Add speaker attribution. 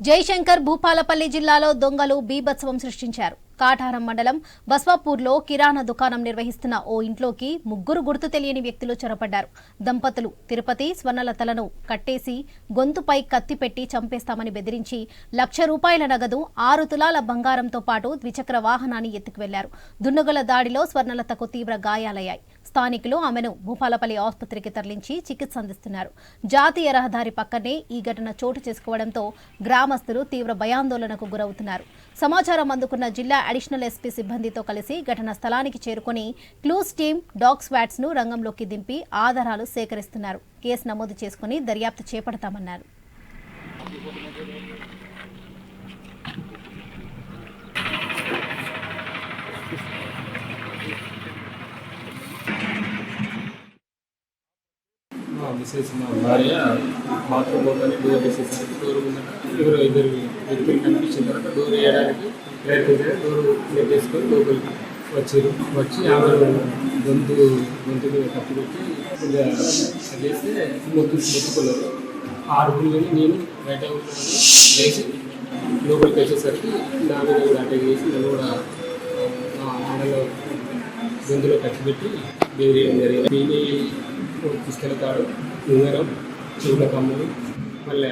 Speaker 1: జయశంకర్ భూపాలపల్లి జిల్లాలో దొంగలు బీభత్సవం సృష్టించారు. కాటారం మండలం బస్వాపూర్లో కిరాణా దుకాణం నిర్వహిస్తున్న ఓ ఇంట్లోకి ముగ్గురు గుర్తు తెలియని వ్యక్తులు చొరబడ్డారు దంపతులు తిరుపతి స్వర్ణలతలను కట్టేసి గొంతుపై కత్తి పెట్టి చంపేస్తామని బెదిరించి లక్ష రూపాయల నగదు ఆరు తులాల బంగారంతో పాటు ద్విచక్ర వాహనాన్ని ఎత్తుకు వెళ్ళారు. దుండగుల దాడిలో స్వర్ణలతకు తీవ్ర గాయాలయ్యాయి. స్థానికులు ఆమెను భూపాలపల్లి ఆసుపత్రికి తరలించి చికిత్స అందిస్తున్నారు. జాతీయ రహదారి పక్కనే ఈ ఘటన చోటు చేసుకోవడంతో గ్రామస్తులు తీవ్ర భయాందోళనకు గురవుతున్నారు. సమాచారం అందుకున్న జిల్లా అడిషనల్ ఎస్పీ సిబ్బందితో కలిసి ఘటన స్థలానికి చేరుకుని క్లూస్ టీం డాగ్ స్వాట్స్ను రంగంలోకి దింపి ఆధారాలు సేకరిస్తున్నారు. కేసు నమోదు చేసుకుని దర్యాప్తు చేపడతామన్నారు.
Speaker 2: మా భార్య బాత్రూమ్ లోపలి డోర్ వేసేసరికి డోర్ ఎవరో ఇద్దరు వ్యక్తులు కనిపించిన తర్వాత డోర్ వేయడానికి ప్రయత్నించారు డోర్ పెట్టేసుకొని లోపలికి వచ్చారు వచ్చి ఆమె గొంతు గొంతు మీద కత్తి పెట్టి కొద్దిగా చేస్తే మొత్తు మొత్తుకున్నారు ఆరుగురిని నేను బయట లేచి లోపలికి వచ్చేసరికి నా మీద కూడా అటాక్ చేసి నన్ను కూడా ఆ, మెడలో గొంతులో కత్తి పెట్టి బెదిరియడం జరిగింది దీని സ്ഥലത്താണ് വിതരണം ചെയ്ത കമ്പനി. നല്ല